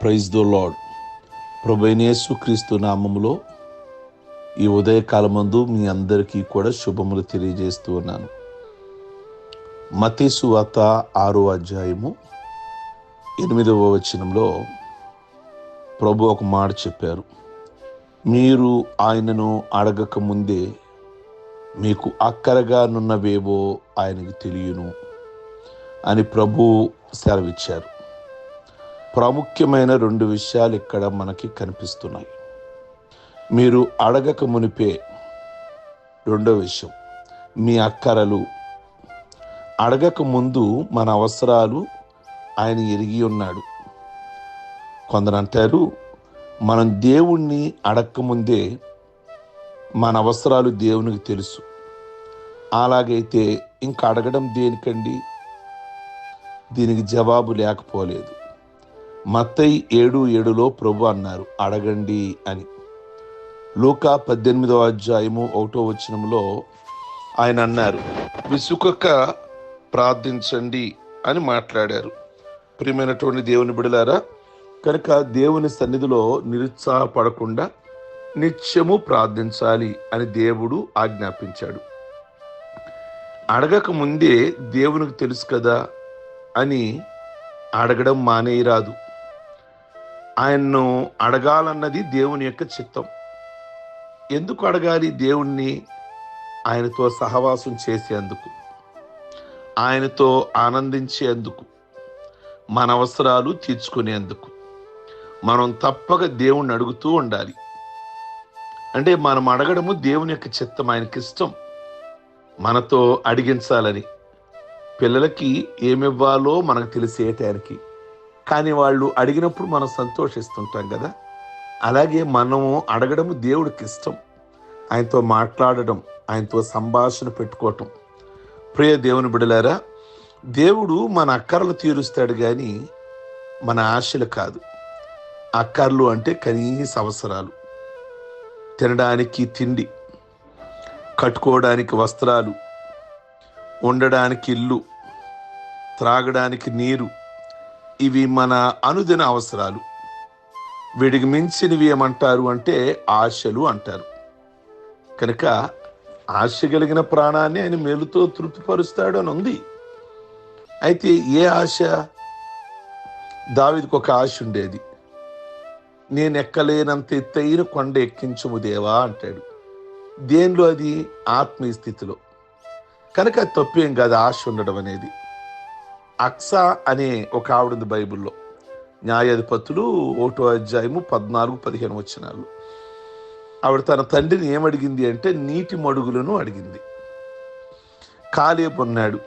Praise the lord ప్రభైనేసు క్రీస్తు నామములో ఈ ఉదయకాలమందు మీ అందరికీ కూడా శుభములు తెలియజేస్తూ ఉన్నాను. మతీసు వార్త ఆరో అధ్యాయము ఎనిమిదవ వచనంలో ప్రభు ఒక మాట చెప్పారు. మీరు ఆయనను అడగక ముందే మీకు అక్కరగా నున్నవేవో ఆయనకి తెలియను అని ప్రభు సెలవిచ్చారు. ప్రాముఖ్యమైన రెండు విషయాలు ఇక్కడ మనకి కనిపిస్తున్నాయి. మీరు అడగక మునిపే రెండో విషయం మీ అక్కరలు. అడగక ముందు మన అవసరాలు ఆయన ఎరిగి ఉన్నాడు. కొందరంటారు మనం దేవుణ్ణి అడగకముందే మన అవసరాలు దేవునికి తెలుసు. అలాగైతే ఇంకా అడగడం దేనికండి? దీనికి జవాబు లేకపోలేదు. మత్తయి ఏడు ఏడులో ప్రభు అన్నారు అడగండి అని. లూకా పద్దెనిమిదవ అధ్యాయము ఒకటో వచనంలో ఆయన అన్నారు విసుకొక్క ప్రార్థించండి అని మాట్లాడారు. ప్రియమైనటువంటి దేవుని బిడలారా కనుక దేవుని సన్నిధిలో నిరుత్సాహపడకుండా నిత్యము ప్రార్థించాలి అని దేవుడు ఆజ్ఞాపించాడు. అడగక ముందే దేవునికి తెలుసు కదా అని అడగడం మానేయరాదు. ఆయన్ను అడగాలన్నది దేవుని యొక్క చిత్తం. ఎందుకు అడగాలి దేవుణ్ణి? ఆయనతో సహవాసం చేసేందుకు. ఆయనతో ఆనందించేందుకు. మన అవసరాలు తీర్చుకునేందుకు. మనం తప్పక దేవుణ్ణి అడుగుతూ ఉండాలి. అంటే మనం అడగడము దేవుని యొక్క చిత్తం ఆయనకి ఇష్టం. మనతో అడిగించాలని. పిల్లలకి ఏమివ్వాలో మనకు తెలిసే టైంకి కానీ వాళ్ళు అడిగినప్పుడు మనం సంతోషిస్తుంటాం కదా. అలాగే మనము అడగడము దేవుడికి ఇష్టం. ఆయనతో మాట్లాడడం ఆయనతో సంభాషణ పెట్టుకోవటం. ప్రియ దేవుని బిడలారా దేవుడు మన అక్కర్లు తీరుస్తాడు కానీ మన ఆశలు కాదు. అక్కర్లు అంటే కనీస అవసరాలు. తినడానికి తిండి కట్టుకోవడానికి వస్త్రాలు ఉండడానికి ఇల్లు త్రాగడానికి నీరు ఇవి మన అనుదిన అవసరాలు. వీడికి మించినవి ఏమంటారు అంటే ఆశలు అంటారు. కనుక ఆశ కలిగిన ప్రాణాన్ని ఆయన మేలుతో తృప్తిపరుస్తాడు అని ఉంది. అయితే ఏ ఆశ? దావిదికి ఒక ఆశ ఉండేది. నేను ఎక్కలేనంత ఎత్తైన కొండ ఎక్కించుము దేవా అంటాడు. దేనిలో అది? ఆత్మీయ స్థితిలో. కనుక తప్పేం కాదు ఆశ ఉండడం అనేది. అక్సా అనే ఒక ఆవిడ బైబిల్లో. న్యాయాధిపతులు ఒకటో అధ్యాయము పద్నాలుగు పదిహేను వచ్చినాలు ఆవిడ తన తండ్రిని ఏమడిగింది అంటే నీటి మడుగులను అడిగింది. కాలేపున్నాడు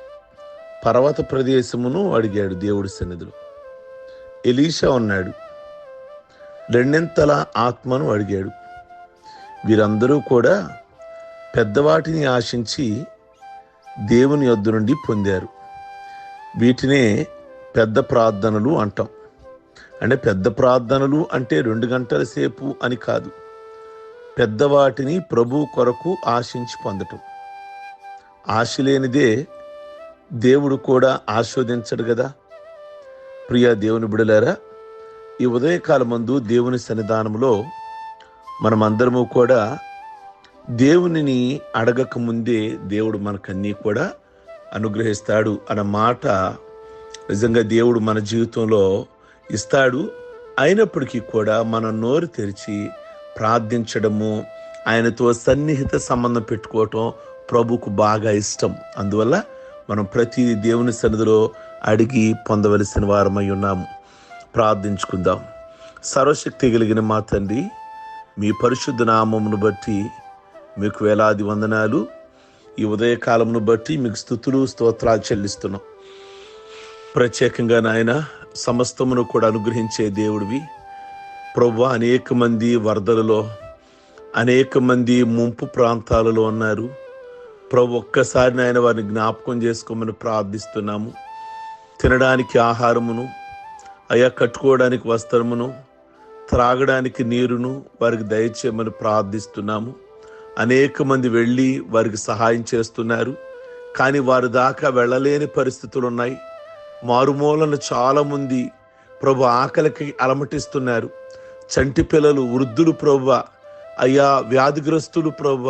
పర్వత ప్రదేశమును అడిగాడు దేవుడి సన్నిధిలో. ఎలీషా ఉన్నాడు రెండింతల ఆత్మను అడిగాడు. వీరందరూ కూడా పెద్దవాటిని ఆశించి దేవుని యొద్దు నుండి పొందారు. వీటినే పెద్ద ప్రార్థనలు అంటాం. అంటే పెద్ద ప్రార్థనలు అంటే రెండు గంటల సేపు అని కాదు. పెద్దవాటిని ప్రభు కొరకు ఆశించి పొందటం. ఆశ లేనిదే దేవుడు కూడా ఆస్వాదించడు కదా. ప్రియ దేవుని బిడలారా ఈ ఉదయకాల ముందు దేవుని సన్నిధానంలో మనమందరము కూడా దేవునిని అడగక ముందే దేవుడు మనకన్నీ కూడా అనుగ్రహిస్తాడు అన్న మాట నిజంగా దేవుడు మన జీవితంలో ఇస్తాడు. అయినప్పటికీ కూడా మన నోరు తెరిచి ప్రార్థించడము ఆయనతో సన్నిహిత సంబంధం పెట్టుకోవటం ప్రభుకు బాగా ఇష్టం. అందువల్ల మనం ప్రతి దేవుని సన్నిధిలో అడిగి పొందవలసిన వారమై ఉన్నాము. ప్రార్థించుకుందాం. సర్వశక్తి కలిగిన మా తండ్రి మీ పరిశుద్ధ నామమును బట్టి మీకు వేలాది వందనాలు. ఈ ఉదయకాలమును బట్టి మీకు స్థుతులు స్తోత్రాలు చెల్లిస్తున్నాం. ప్రత్యేకంగా నాయన సమస్తమును కూడా అనుగ్రహించే దేవుడివి. ప్రభు అనేక మంది వరదలలో అనేక మంది ముంపు ప్రాంతాలలో ఉన్నారు. ప్రభు ఒక్కసారి నాయన వారిని జ్ఞాపకం చేసుకోమని ప్రార్థిస్తున్నాము. తినడానికి ఆహారమును అయా కట్టుకోవడానికి వస్త్రమును త్రాగడానికి నీరును వారికి దయచేయమని ప్రార్థిస్తున్నాము. అనేక మంది వెళ్ళి వారికి సహాయం చేస్తున్నారు. కానీ వారి దాకా వెళ్ళలేని పరిస్థితులు ఉన్నాయి. మారుమూలన చాలామంది ప్రభు ఆకలికి అలమటిస్తున్నారు. చంటి పిల్లలు వృద్ధులు ప్రభు అయ్యా వ్యాధిగ్రస్తులు ప్రభు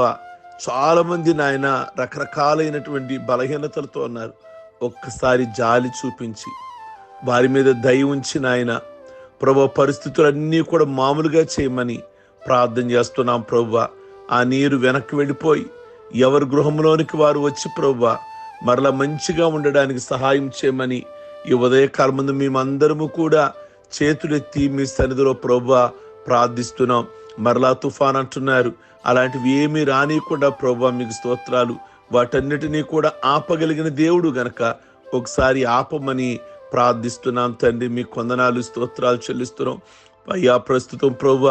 చాలామంది నాయన రకరకాలైనటువంటి బలహీనతలతో ఉన్నారు. ఒక్కసారి జాలి చూపించి వారి మీద దయ ఉంచి నాయన ప్రభు పరిస్థితులన్నీ కూడా మామూలుగా చేయమని ప్రార్థన చేస్తున్నాం ప్రభువా ఆ నీరు వెనక్కి వెళ్ళిపోయి ఎవరి గృహంలోనికి వారు వచ్చి ప్రభు మరలా మంచిగా ఉండడానికి సహాయం చేయమని ఈ ఉదయకాలం ముందు మేమందరము కూడా చేతులెత్తి మీ సన్నిధిలో ప్రభు ప్రార్థిస్తున్నాం. మరలా తుఫాన్ అంటున్నారు. అలాంటివి ఏమీ రానియకుండా ప్రభు మీకు స్తోత్రాలు. వాటన్నిటినీ కూడా ఆపగలిగిన దేవుడు గనక ఒకసారి ఆపమని ప్రార్థిస్తున్నాం తండ్రి. మీ కొందనాలు స్తోత్రాలు చెల్లిస్తున్నాం. అయ్యా ప్రస్తుతం ప్రభు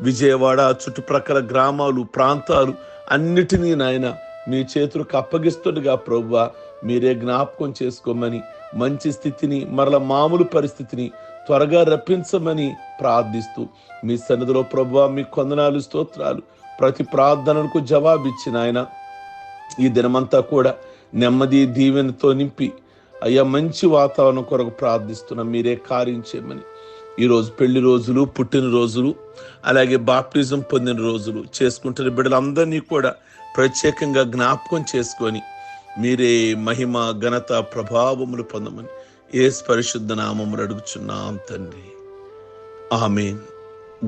విజయవాడ చుట్టుప్రక్కల గ్రామాలు ప్రాంతాలు అన్నిటినీ నాయన మీ చేతులకు అప్పగిస్తుండగా ప్రభు మీరే జ్ఞాపకం చేసుకోమని మంచి స్థితిని మరల మామూలు పరిస్థితిని త్వరగా రప్పించమని ప్రార్థిస్తూ మీ సన్నిధిలో ప్రభు మీ కొందనాలు స్తోత్రాలు ప్రతి ప్రార్థనలకు జవాబిచ్చిన ఆయన ఈ దినమంతా కూడా నెమ్మది దీవెనతో నింపి అయ్యా మంచి వాతావరణం కొరకు ప్రార్థిస్తున్నాం. మీరే కార్యం చేయమని ఈరోజు పెళ్ళి రోజులు పుట్టిన రోజులు అలాగే బాప్టిజం పొందిన రోజులు చేసుకుంటున్న బిడ్డలందరినీ కూడా ప్రత్యేకంగా జ్ఞాపకం చేసుకొని మీరే మహిమ ఘనత ప్రభావములు పొందమని ఏ పరిశుద్ధ నామములు అడుగుచున్నాం తండ్రి. ఆమె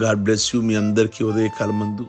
గాడ్ బ్లెస్ యూ మీ అందరికీ ఉదయకాలమందు.